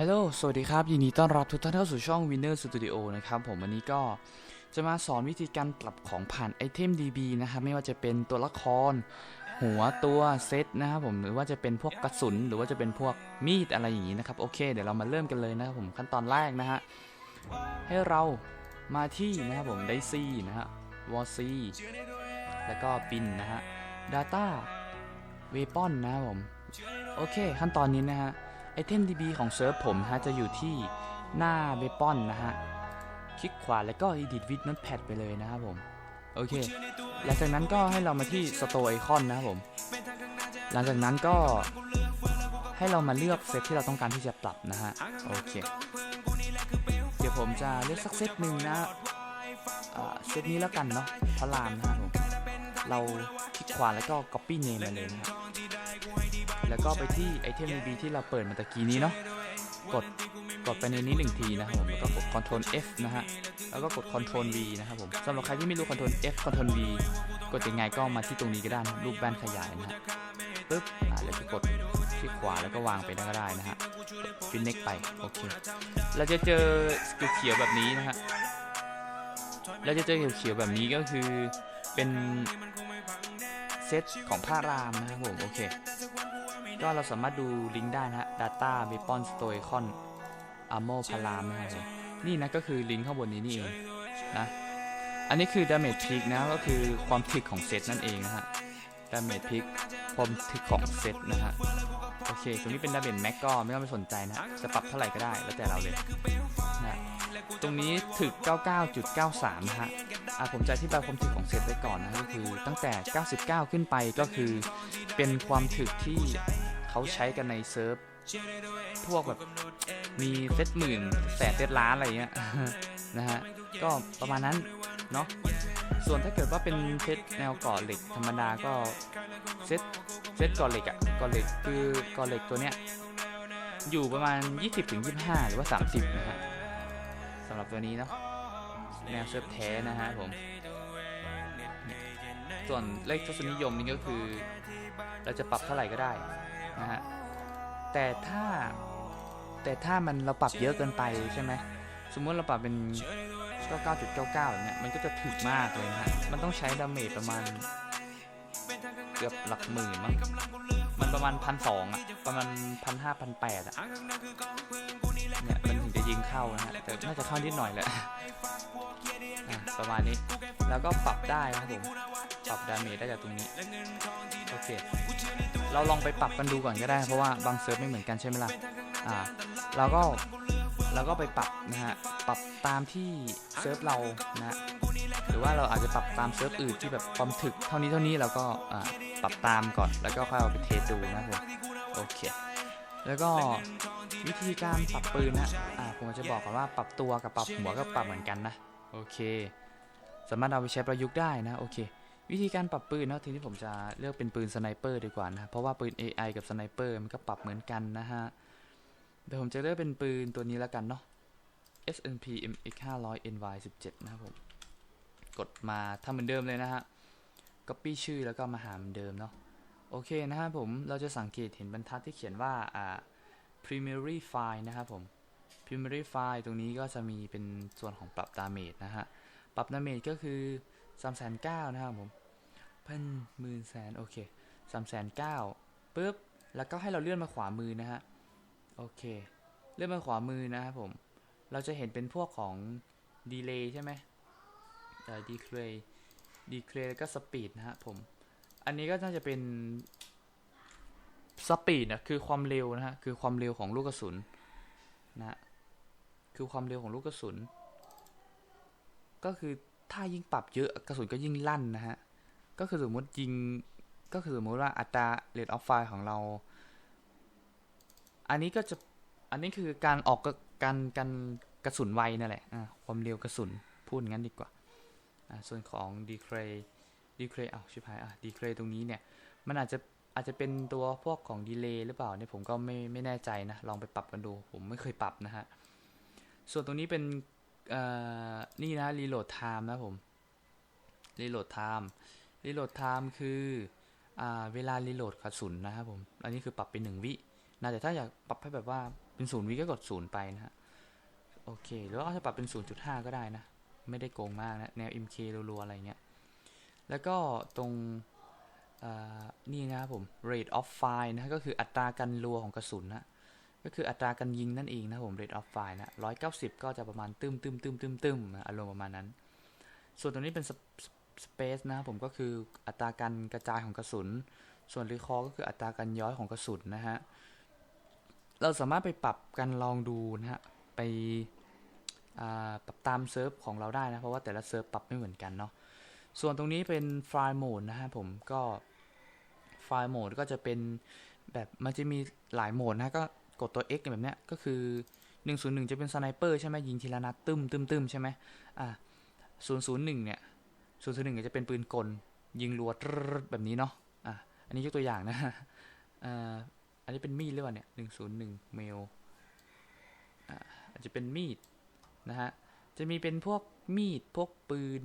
ฮัลโหล สวัสดีครับ ยินดีต้อนรับทุกท่านเข้าสู่ช่อง Winner Studio นะครับผมวันนี้ก็จะมาสอนวิธีการปรับของผ่านไอเทม DB นะครับ ไม่ว่าจะเป็นตัวละคร หัวตัวเซตนะครับผม หรือว่าจะเป็นพวกกระสุน หรือว่าจะเป็นพวกมีดอะไรอย่างนี้นะครับ โอเค เดี๋ยวเรามาเริ่มกันเลยนะครับผม ขั้นตอนแรกนะฮะ ให้เรามาที่นะครับผมไดซีนะฮะวอซีแล้วก็ปินนะฮะ Data Weapon นะครับผม โอเค ขั้นตอนนี้นะฮะ ไอเทม DB ของเซิร์ฟผมฮะจะอยู่ที่หน้าเวปอนนะฮะ คลิกขวาแล้วก็ Edit with Notepad ไปเลยนะครับผม โอเค หลังจากนั้นก็ให้เรามาที่ Store Icon นะครับผม หลังจากนั้นก็ให้เรามาเลือกเซตที่เราต้องการที่จะปรับนะฮะ โอเค เดี๋ยวผมจะเลือกสักเซตหนึ่งนะเซตนี้แล้วกันเนาะพระรามนะครับผม เราคลิกขวาแล้วก็ Copy Name มาเลยนะครับ แล้วก็ไปที่ไอเทม DB ที่เราเปิดมาตะกี้นี้เนาะกดกดไปในนี้หนึ่งทีนะครับผมแล้วก็กด Ctrl F นะฮะแล้วก็กด Ctrl V นะครับผมสำหรับใครที่ไม่รู้ Ctrl F Ctrl V กดยังไงก็มาที่ตรงนี้ก็ได้นะรูปแบนขยายนะฮะปึ๊บอ่าแล้วก็กดคลิกขวาแล้วก็วางไปได้ก็ได้นะฮะฟินเน็กไปโอเคเราจะเจอเขียวแบบนี้นะฮะเราจะเจอเขียวๆแบบนี้ก็คือเป็นเซตของผ้ารามนะครับผมโอเค ก็เราสามารถดูลิงก์ได้นะฮะ Data Weapon Store Icon Ammo param นะครับผมนี่นะก็คือลิงก์ข้างบนนี้นี่เองนะ อันนี้คือ Damage Peak นะ ก็คือความถึกของเซตนั่นเองนะฮะ Damage Peak ความถึกของเซตนะฮะ โอเคตรงนี้เป็น Damage Max ก็ไม่ต้องไปสนใจนะ จะปรับเท่าไหร่ก็ได้แล้วแต่เราเลย ตรงนี้ถึก 99.93 นะฮะอะผมจะอธิบายความถึกของเซตไว้ก่อนนะก็คือตั้งแต่ 99 ขึ้นไปก็คือเป็นความถึกที่เขาใช้กันในเซิร์ฟพวกแบบมีเซตหมื่นแสนเซตล้านอะไรเงี้ยนะฮะก็ประมาณนั้นเนาะส่วนถ้าเกิดว่าเป็นเซตแนวก่อเหล็กธรรมดาก็เซตเซตก่อเหล็กอะก่อเหล็กคือก่อเหล็กตัวเนี้ยอยู่ประมาณ 20-25 หรือว่า 30 นะฮะ หรับตัวนี้เนาะแนวเซิร์ฟแท้นะฮะผม ส่วนเลขทศนิยมนี่ก็คือ เราจะปรับเท่าไหร่ก็ได้นะฮะแต่ถ้าแต่ถ้ามันเราปรับเยอะเกินไปใช่ไหมสมมติเราปรับเป็น 99.99เนี่ยมันก็จะถึกมากเลยนะฮะมันต้องใช้ดาเมจประมาณเกือบหลักหมื่นมั้งมันประมาณพันสองอะประมาณพันห้าพันแปดอะเนี่ยมัน ยิงเข้านะฮะแต่น่าจะเข้านิดหน่อยแหละประมาณนี้แล้วก็ปรับได้นะครับผมปรับดาเมจได้จากตรงนี้โอเคเราลองไปปรับกันดูก่อนก็ได้ เพราะว่าบางเซิร์ฟไม่เหมือนกันใช่ไหมล่ะอ่าเราก็เราก็ไปปรับนะฮะปรับตามที่เซิร์ฟเรานะหรือว่าเราอาจจะปรับตามเซิร์ฟอื่นที่แบบความถึกเท่านี้เท่านี้เราก็อ่าปรับตามก่อนแล้วก็ค่อยเอาไปเทสดูนะครับผมโอเค แล้วก็วิธีการปรับปืนนะอ่าผมจะบอกก่อนว่าปรับตัวกับปรับหัวก็ปรับเหมือนกันนะ โอเค สามารถเอาไปใช้ประยุกต์ได้นะ โอเค วิธีการปรับปืนเนาะทีนี้ผมจะเลือกเป็นปืนสไนเปอร์ดีกว่านะเพราะว่าปืน AI กับสไนเปอร์มันก็ปรับเหมือนกันนะฮะเดี๋ยวผมจะเลือกเป็นปืนตัวนี้แล้วกันเนาะ SNP MX 500 NY 17นะครับผม กดมาทำเหมือนเดิมเลยนะฮะ copy ชื่อแล้วก็มาหาเหมือนเดิมเนาะ โอเคนะครับผม เราจะสังเกตเห็นบรรทัดที่เขียนว่าอ่า primary file นะครับผม primary file ตรงนี้ก็จะมีเป็นส่วนของปรับดาเมจนะฮะ ปรับดาเมจก็คือ3 9 0 0 0นะครับผมพันหมื่นแสนโอเค3 9 0 0 0ปุ๊บ แล้วก็ให้เราเลื่อนมาขวามือนะฮะ โอเค เลื่อนมาขวามือนะครับผม เราจะเห็นเป็นพวกของ delay ใช่ไหมเอ่อ decay decay แล้วก็ speed นะฮะผม อันนี้ก็น่าจะเป็น speed นะคือความเร็วนะฮะคือความเร็วของลูกกระสุนนะฮะคือความเร็วของลูกกระสุน ก็คือถ้ายิ่งปรับเยอะกระสุนก็ยิ่งลั่นนะฮะก็คือสมมติยิงก็คือสมมติว่าอัตรา rate of fire ของเรา อันนี้ก็จะอันนี้คือการออกการการกระสุนไวนั่นแหละความเร็วกระสุนพูดงั้นดีกว่าส่วนของดีเคร decay decay อ้าวชิบหายอะ decay ตรงนี้เนี่ย มันอาจจะอาจจะเป็นตัวพวกของ delay หรือเปล่าเนี่ยผมก็ไม่ไม่แน่ใจนะ ลองไปปรับกันดู ผมไม่เคยปรับนะฮะ ส่วนตรงนี้เป็นเอ่อนี่นะ reload time นะผม reload time reload time คืออ่าเวลา reload กระสุนนะครับผม อันนี้คือปรับเป็น1วินะแต่ถ้าอยากปรับให้แบบว่าเป็นศูนย์วิก็กดศูนย์ไปนะฮะ โอเค หรือว่าจะปรับเป็น 0.5 ก็ได้นะ ไม่ได้โกงมากนะ แนว MK รัวๆ อะไรเงี้ย แล้วก็ตรงนี่นะครับผม rate of fire นะก็คืออัตราการรัวของกระสุนนะก็คืออัตราการยิงนั่นเองนะผม rate of fire นะ190ก็จะประมาณตึมตึมตึมตึมตึมอารมณ์ประมาณนั้น ส่วนตรงนี้เป็น space นะผมก็คืออัตราการกระจายของกระสุน ส่วน recoil ก็คืออัตราการย้อยของกระสุนนะฮะ เราสามารถไปปรับกันลองดูนะฮะ ไปปรับตามเซิร์ฟของเราได้นะ เพราะว่าแต่ละเซิร์ฟปรับไม่เหมือนกันเนาะ ส่วนตรงนี้เป็นไฟล์โหมดนะฮะผมก็ไฟล์โหมดก็จะเป็นแบบมันจะมีหลายโหมดนะก็กดตัว X แบบเนี้ยก็คือ 101 จะเป็นสไนเปอร์ใช่ไหมยิงทีละนัดตึมตึมตึมใช่ไหมอ่า001 เนี่ย001จะเป็นปืนกล ยิงรัวแบบนี้เนาะอะอันนี้ยกตัวอย่างนะอ่าอันนี้เป็นมีดหรือเปล่าเนี่ย101เมลอ่าจจะเป็นมีดนะฮะจะมีเป็นพวกมีดพวกปืน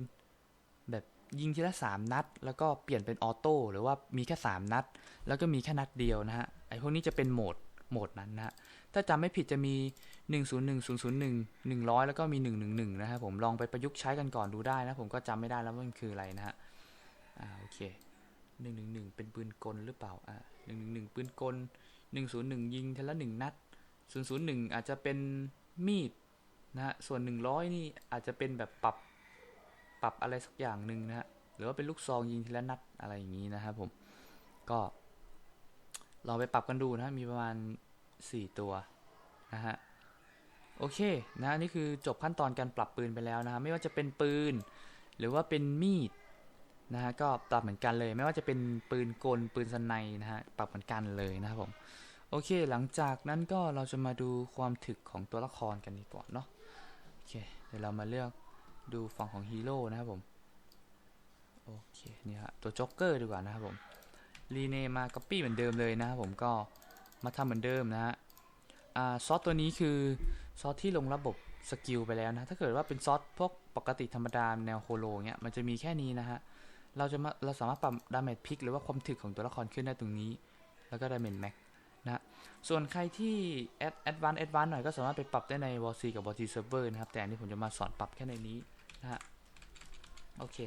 ยิงทีละสามนัด แล้วก็เปลี่ยนเป็นออโต้หรือว่ามีแค่สามนัด แล้วก็มีแค่นัดเดียวนะฮะไอพวกนี้จะเป็นโหมดโหมดนั้นนะฮะถ้าจำไม่ผิดจะมี 101 001 100 แล้วก็มี 111 นะครับผมลองไปประยุกต์ใช้กันก่อนดูได้นะ ผมก็จำไม่ได้แล้วว่ามันคืออะไรนะฮะอ่าโอเค 111 เป็นปืนกลหรือเปล่าอ่า111 ปืนกล 101 ยิงทีละ 1 นัด 001 อาจจะเป็นมีดนะฮะส่วน 100 นี่อาจจะเป็นแบบปรับ ปรับอะไรสักอย่างหนึ่งนะฮะหรือว่าเป็นลูกซองยิงทีละนัดอะไรอย่างนี้นะครับผมก็ลองไปปรับกันดูนะมีประมาณ 4 ตัวนะฮะโอเคนะนี่คือจบขั้นตอนการปรับปืนไปแล้วนะฮะไม่ว่าจะเป็นปืน หรือว่าเป็นมีดนะฮะก็ปรับเหมือนกันเลย ไม่ว่าจะเป็นปืนกลปืนสไนนะฮะปรับเหมือนกันเลยนะครับผมโอเคหลังจากนั้นก็เราจะมาดูความถึกของตัวละครกันดีกว่าเนาะโอเคเดี๋ยวเรามาเลือก ดูฝั่งของฮีโร่นะครับผม โอเคนี่ฮะตัวจ็อกเกอร์ดีกว่านะครับผม รีเนมาก๊อปปี้เหมือนเดิมเลยนะครับผมก็มาทำเหมือนเดิมนะฮะซอสตัวนี้คือซอสที่ลงระบบสกิลไปแล้วนะ ถ้าเกิดว่าเป็นซอสพวกปกติธรรมดาแนวโคโลเงี้ยมันจะมีแค่นี้นะฮะ เราจะมาเราสามารถปรับดาเมจพิกหรือว่าความถึกของตัวละครขึ้นได้ตรงนี้ แล้วก็ดาเมจแม็กนะส่วนใครที่แอดแอดวานแอดวานหน่อยก็สามารถไปปรับได้ใน w อ c กับ w อ c Server นะครับ แต่อันนี้ผมจะมาสอนปรับแค่ในนี้ นะฮะโอเค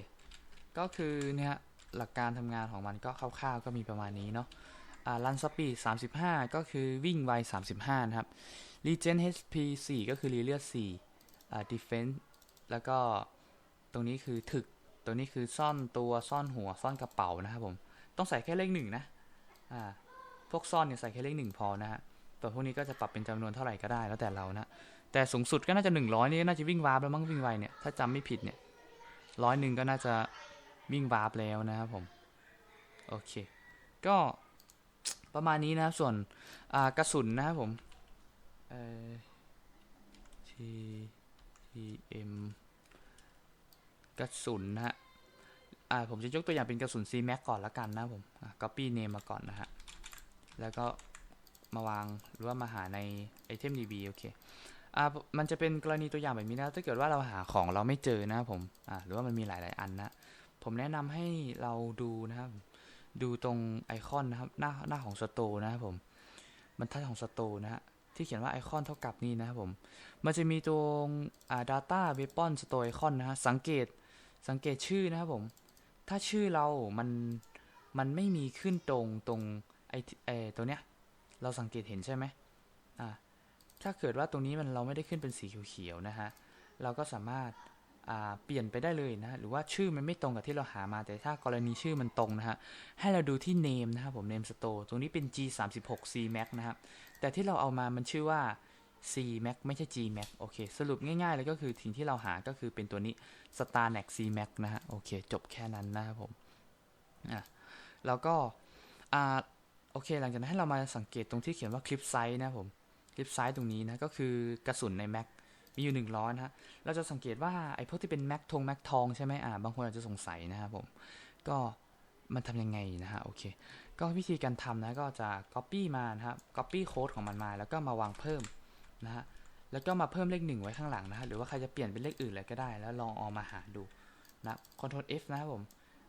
ก็คือเนี่ยหลักการทำงานของมันก็คร่าวๆก็มีประมาณนี้เนาะอ่ารันสปีด35 ก็คือวิ่งไว 35 นะครับ Regen HP 4 ก็คือรีเลือด4อ่า Defense แล้วก็ตรงนี้คือถึกตรงนี้คือซ่อนตัวซ่อนหัวซ่อนกระเป๋านะครับผม ต้องใส่แค่เลขหนึ่งนะ อ่า พวกซ่อนเนี่ยใส่แค่เลขหนึ่งพอนะฮะ ตัวพวกนี้ก็จะปรับเป็นจำนวนเท่าไหร่ก็ได้แล้วแต่เรานะ แต่สูงสุดก็น่าจะ 100 นี่น่าจะวิ่งวาร์ปแล้วมั้งวิ่งไวเนี่ย ถ้าจำไม่ผิดเนี่ยร้อยหนึ่งก็น่าจะวิ่งวาร์ปแล้วนะครับผม โอเค ก็ประมาณนี้นะครับ ส่วนกระสุนนะครับผมเอ่อ T T M กระสุนนะฮะอ่าผมจะยกตัวอย่างเป็นกระสุน C Max ก่อนละกันนะผม copy name มาก่อนนะฮะ แล้วก็มาวางหรือว่ามาหาใน item db โอเค อ่ามันจะเป็นกรณีตัวอย่างแบบนี้นะถ้าเกิดว่าเราหาของเราไม่เจอนะผมอ่าหรือว่ามันมีหลาย ๆ อันนะ ผมแนะนำให้เราดูนะครับ ดูตรงไอคอนนะครับ หน้าหน้าของสโตร์นะครับผมบรรทัดของสโตร์นะฮะที่เขียนว่าไอคอนเท่ากับนี่นะครับผม มันจะมีตรงอ่า data weapon store icon นะฮะสังเกตสังเกตชื่อนะครับผม ถ้าชื่อเรา มัน มันไม่มีขึ้นตรงตรงไอเอตัวเนี้ย เราสังเกตเห็นใช่ไหมอ่า ถ้าเกิดว่าตรงนี้มันเราไม่ได้ขึ้นเป็นสีเขียวๆนะฮะ เราก็สามารถเปลี่ยนไปได้เลยนะ หรือว่าชื่อมันไม่ตรงกับที่เราหามา แต่ถ้ากรณีชื่อมันตรงนะฮะ ให้เราดูที่ name นะครับผม name store ตรงนี้เป็น g 3 6 c max นะครับ แต่ที่เราเอามามันชื่อว่า c max ไม่ใช่ g max โอเค สรุปง่ายๆเลยก็คือสิ่งที่เราหาก็คือเป็นตัวนี้ star max c max นะฮะ โอเค จบแค่นั้นนะครับผม อะ แล้วก็ อ่า โอเค หลังจากนั้นให้เรามาสังเกตตรงที่เขียนว่าคลิปไซส์นะผม ลิปไซส์ตรงนี้นะก็คือกระสุนใน Mac มีอยู่หนึ่งร้อนะฮะเราจะสังเกตว่าไอ้พวกที่เป็นแม็กทงแม็กทองใช่ไหมอ่าบางคนอาจจะสงสัยนะครับผมก็มันทำยังไงนะฮะโอเค ก็วิธีการทำนะก็จะ Copy มานะครับ Copy โค้ดของมันมาแล้วก็มาวางเพิ่มนะฮะแล้วก็มาเพิ่มเลขหนึ่งไว้ข้างหลังนะฮะหรือว่าใครจะเปลี่ยนเป็นเลขอื่นเลยก็ได้ แล้วลองออกมาหาดูนะ Ctrl F นะครับผม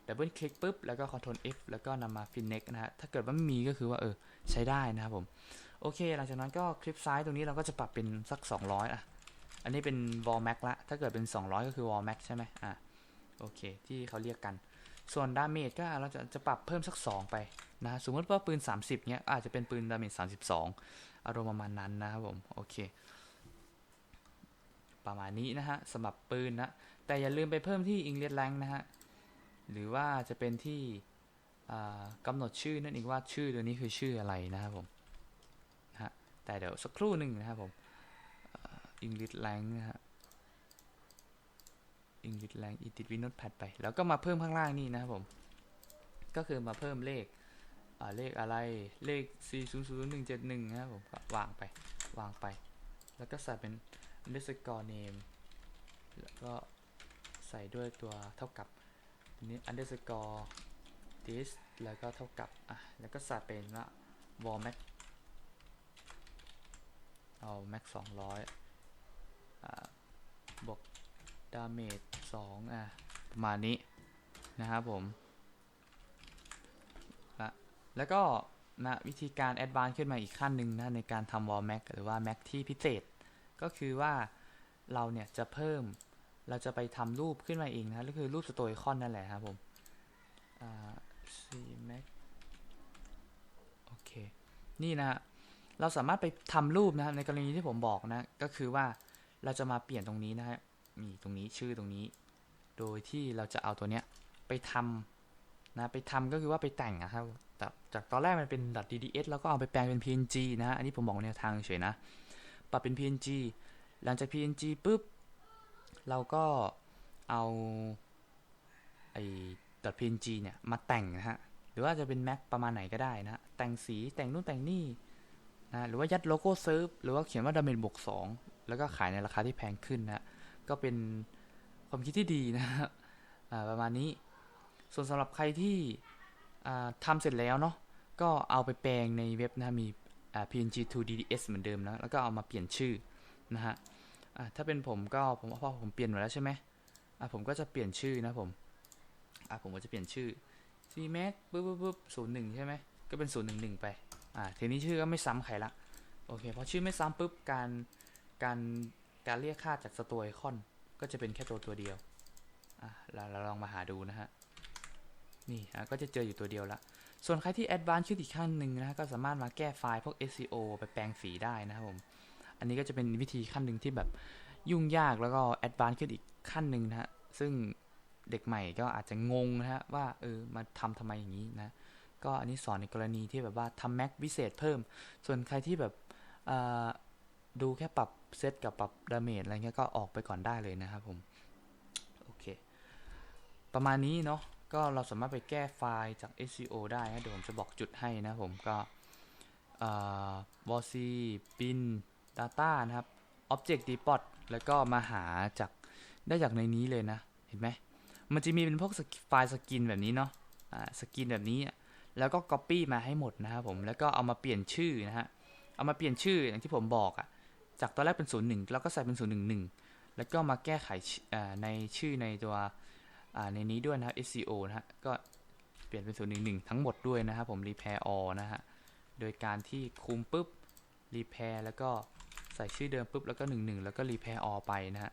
ดับเบิลคลิกปุ๊บแล้วก็ Ctrl F แล้วก็นำมา Finex นะฮะถ้าเกิดว่าไม่มีก็คือว่าเออใช้ได้นะครับผม โอเค หลังจากนั้นก็คลิปซ้ายตรงนี้เราก็จะปรับเป็นสัก 200อะอันนี้เป็น wall max ละ ถ้าเกิดเป็น 200 ก็คือ wall max ใช่ไหมอะโอเค ที่เขาเรียกกัน ส่วนดาเมจก็เราจะจะปรับเพิ่มสัก 2 ไปนะสมมติว่าปืน 30เนี้ยอาจจะเป็นปืนดาเมจ32 อารมณ์ประมาณนั้นนะครับผมโอเค ประมาณนี้นะฮะสำหรับปืนนะแต่อย่าลืมไปเพิ่มที่ English Rank นะฮะ หรือว่าจะเป็นที่อ่ากำหนดชื่อนั่นเองว่าชื่อตัวนี้คือชื่ออะไรนะครับผมนะฮะแต่เดี๋ยวสักครู่หนึ่งนะครับผมอังกฤษแรงนะฮะอังกฤษแรงอีติดวินโนตแพดไป แล้วก็มาเพิ่มข้างล่างนี่นะครับผม ก็คือมาเพิ่มเลขเลขอะไรเลข 4 0 0 1 7 1 นะครับผมก็วางไปวางไป แล้วก็ใส่เป็น underscore name แล้วก็ใส่ด้วยตัวเท่ากับ อันนี้ underscore this แล้วก็เท่ากับ อะ แล้วก็ใส่เป็นว่า wall max เอา max 200อ่าบวก damage 2อะ ประมาณนี้ นะครับผมละแล้วก็นะวิธีการ advance ขึ้นมาอีกขั้นหนึ่งนะ ในการทำ wall max หรือว่า max ที่พิเศษ ก็คือว่าเราเนี่ยจะเพิ่ม เราจะไปทำรูปขึ้นมาเองนะก็คือรูปสโตยคอนนั่นแหละครับผมอ่า c max โอเค นี่นะฮะเราสามารถไปทำรูปนะครับในกรณีที่ผมบอกนะ ก็คือว่าเราจะมาเปลี่ยนตรงนี้นะฮะมีตรงนี้ชื่อตรงนี้ โดยที่เราจะเอาตัวเนี้ยไปทำนะ ไปทำก็คือว่าไปแต่งนะครับแต่จากตอนแรกมันเป็น .dds แล้วก็เอาไปแปลงเป็น png นะ อันนี้ผมบอกแนวทางเฉยนะ ปรับเป็น png หลังจาก png ปุ๊บ เราก็เอาไอ้ .png เนี่ยมาแต่งนะฮะ หรือว่าจะเป็น Mac ประมาณไหนก็ได้นะฮะแต่งสีแต่งนู่นแต่งนี่นะหรือว่ายัดโลโก้เซิร์ฟหรือว่าเขียนว่าดาเมจบวก2แล้วก็ขายในราคาที่แพงขึ้นนะก็เป็นความคิดที่ดีนะครับประมาณนี้ส่วนสำหรับใครที่ทำเสร็จแล้วเนาะก็เอาไปแปลงในเว็บนะมี png to dds เหมือนเดิมนะ แล้วก็เอามาเปลี่ยนชื่อนะฮะ ถ้าเป็นผมก็ผมพอผมเปลี่ยนหมดแล้วใช่ไหมผมก็จะเปลี่ยนชื่อนะผมอะผมก็จะเปลี่ยนชื่อ c max ปุ๊บปุ๊บปุ๊บศูนย์หนึ่งใช่ไหมก็เป็นศูนย์หนึ่งหนึ่งไปอ่าทีนี้ชื่อก็ไม่ซ้ำใครละโอเคพอชื่อไม่ซ้ำปุ๊บการการการเรียกค่าจากสตัวไอคอน ก็จะเป็นแค่ตัวตัวเดียวอะเราเราลองมาหาดูนะฮะนี่อะก็จะเจออยู่ตัวเดียวละ ส่วนใครที่แอดวานซ์ขึ้นอีกขั้นหนึ่งนะก็สามารถมาแก้ไฟล์พวก SEO ไปแปลงสีได้นะครับผม อันนี้ก็จะเป็นวิธีขั้นหนึ่งที่แบบยุ่งยากแล้วก็แอดวานซ์ขึ้นอีกขั้นหนึ่งนะฮะ ซึ่งเด็กใหม่ก็อาจจะงงนะฮะว่าเออมาทำทำไมอย่างนี้นะ ก็อันนี้สอนในกรณีที่แบบว่าทำแม็กพิเศษเพิ่ม ส่วนใครที่แบบดูแค่ปรับเซตกับปรับดาเมจอะไรเงี้ยก็ออกไปก่อนได้เลยนะครับผม โอเค ประมาณนี้เนาะก็เราสามารถไปแก้ไฟล์จาก SEO ได้นะเดี๋ยวผมจะบอกจุดให้นะผมก็บอซีบิน Data นะครับ Object Depot แล้วก็มาหาจากได้จากในนี้เลยนะ เห็นไหม มันจะมีเป็นพวกไฟล์สกินแบบนี้เนาะอ่าสกินแบบนี้ แล้วก็ Copy มาให้หมดนะครับผม แล้วก็เอามาเปลี่ยนชื่อนะฮะ เอามาเปลี่ยนชื่ออย่างที่ผมบอกอะ่ะจากตอนแรกเป็น 0 1 แล้วก็ใส่เป็น 0 1 1 แล้วก็มาแก้ไขในชื่อในตัวในนี้ด้วยนะครับ SEO นะฮะ ก็เปลี่ยนเป็น 0 1 1 ทั้งหมดด้วยนะครับผม Repair all นะฮะ โดยการที่คุมปุ๊บ Repair แล้วก็ ใส่ชื่อเดิมปุ๊บแล้วก็ 1 1 แล้วก็ Repair all ไปนะฮะ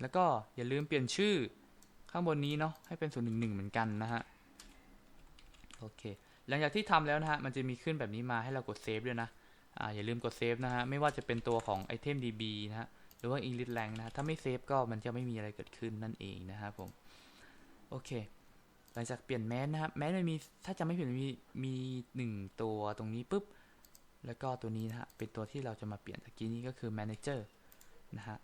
แล้วก็อย่าลืมเปลี่ยนชื่อข้างบนนี้เนาะให้เป็น0 1 1เหมือนกันนะฮะ โอเค หลังจากที่ทำแล้วนะฮะ มันจะมีขึ้นแบบนี้มาให้เรากดเซฟด้วยนะ อ่าอย่าลืมกดเซฟนะฮะ ไม่ว่าจะเป็นตัวของ item db นะฮะ หรือว่า english lang นะถ้าไม่เซฟก็มันจะไม่มีอะไรเกิดขึ้นนั่นเองนะครับผม โอเค หลังจากเปลี่ยนแมสนะครับแมสมันมีถ้าจะไม่ผิดมีมีหนึ่งตัวตรงนี้ปุ๊บ แล้วก็ตัวนี้นะฮะเป็นตัวที่เราจะมาเปลี่ยนตะกี้นี้ก็คือ manager นะฮะ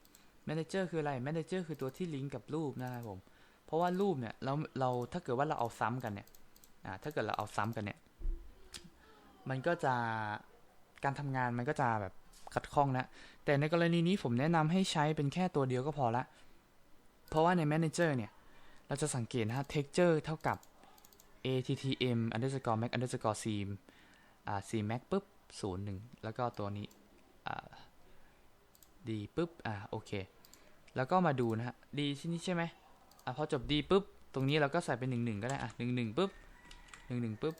manager คืออะไร manager คือตัวที่ลิงก์กับรูปนะครับผม เพราะว่ารูปเนี่ยเราเราถ้าเกิดว่าเราเอาซ้ำกันเนี่ยอ่าถ้าเกิดเราเอาซ้ำกันเนี่ย มันก็จะการทำงานมันก็จะแบบขัดข้องนะ แต่ในกรณีนี้ผมแนะนำให้ใช้เป็นแค่ตัวเดียวก็พอละ เพราะว่าใน Manager เนี่ย เราจะสังเกตนะฮะ texture เท่ากับ attm underscore mac underscore c อ่า c mac ปุ๊บ 0 1 แล้วก็ตัวนี้อ่า d ปุ๊บ อ่า โอเค แล้วก็มาดูนะฮะ d ที่นี่ใช่ไหมอ่าพอจบ d ปุ๊บ ตรงนี้เราก็ใส่เป็นหนึ่งหนึ่งก็ได้ อะหนึ่งหนึ่งปุ๊บหนึ่งหนึ่งปุ๊บ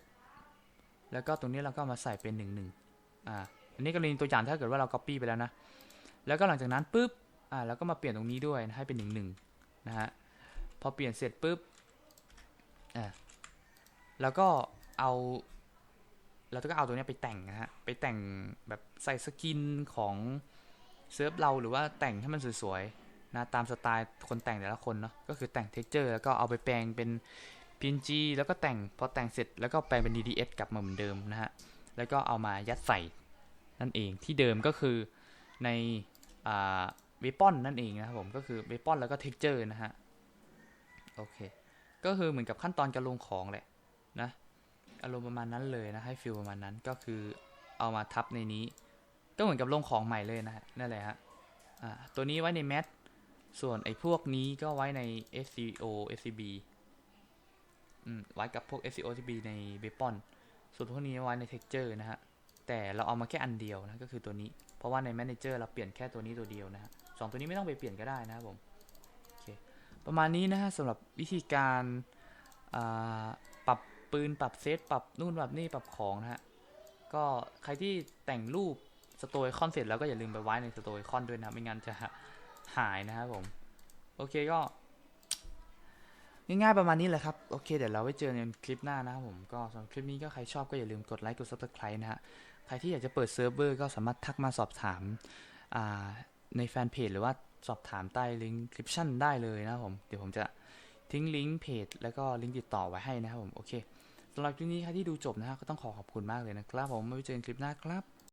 แล้วก็ตรงนี้เราก็มาใส่เป็นหนึ่งหนึ่งอ่า อันนี้กรณีตัวอย่างถ้าเกิดว่าเรา copy ไปแล้วนะ แล้วก็หลังจากนั้นปุ๊บ อ่าแล้วก็มาเปลี่ยนตรงนี้ด้วยนะให้เป็นหนึ่งหนึ่งนะฮะ พอเปลี่ยนเสร็จปุ๊บ อ่า แล้วก็เอา เราก็เอาตัวเนี้ยไปแต่งนะฮะ ไปแต่งแบบใส่สกินของเซิร์ฟเราหรือว่าแต่งให้มันสวยๆนะตามสไตล์คนแต่งแต่ละคนเนาะก็คือแต่ง texture แล้วก็เอาไปแปลงเป็น PNG แล้วก็แต่งพอแต่งเสร็จแล้วก็แปลงเป็น DDS กลับมาเหมือนเดิมนะฮะ แล้วก็เอามายัดใส่นั่นเองที่เดิมก็คือในอ่าเวปอนนั่นเองนะครับผมก็คือเวปอนแล้วก็ texture นะฮะ โอเค ก็คือเหมือนกับขั้นตอนการลงของแหละนะ อารมณ์ประมาณนั้นเลยนะให้ฟิลประมาณนั้นก็คือเอามาทับในนี้ ก็เหมือนกับลงของใหม่เลยนะนั่นแหละฮะอ่าตัวนี้ไว้ในแมทส่วนไอ้พวกนี้ก็ไว้ใน SCO SCB อืมไว้กับพวก SCO SCB ในเ e ปอนส่วนพวกนี้ไว้ใน texture นะฮะแต่เราเอามาแค่อันเดียวนะก็คือตัวนี้เพราะว่าใน manager เราเปลี่ยนแค่ตัวนี้ตัวเดียวนะฮะสองตัวนี้ไม่ต้องไปเปลี่ยนก็ได้นะครับผมโอเคประมาณนี้นะฮะสำหรับวิธีการอ่า ปืน ปรับเซต ปรับนู่น ปรับนี่ ปรับของนะฮะ ก็ใครที่แต่งรูปสโตยคอนเสร็จแล้วก็อย่าลืมไปไว้ในสโตยคอนด้วยนะ ไม่งั้นจะหายนะครับผม โอเคก็ ง่ายๆประมาณนี้แหละครับ โอเค เดี๋ยวเราไว้เจอในคลิปหน้านะครับผม ก็สำหรับคลิปนี้ก็ใครชอบก็อย่าลืมกดไลค์ กด subscribe นะฮะ ใครที่อยากจะเปิดเซิร์ฟเวอร์ก็สามารถทักมาสอบถามาในแฟนเพจหรือว่าสอบถามใต้ลิงก์คลิปชั่นได้เลยนะครับผม เดี๋ยวผมจะทิ้งลิงก์เพจแล้วก็ลิงก์ติดต่อไว้ให้นะครับผม โอเค สำหรับคลิปนี้ใครที่ดูจบนะฮะก็ต้องขอขอบคุณมากเลยนะครับผมไว้เจอกันคลิปหน้าครับ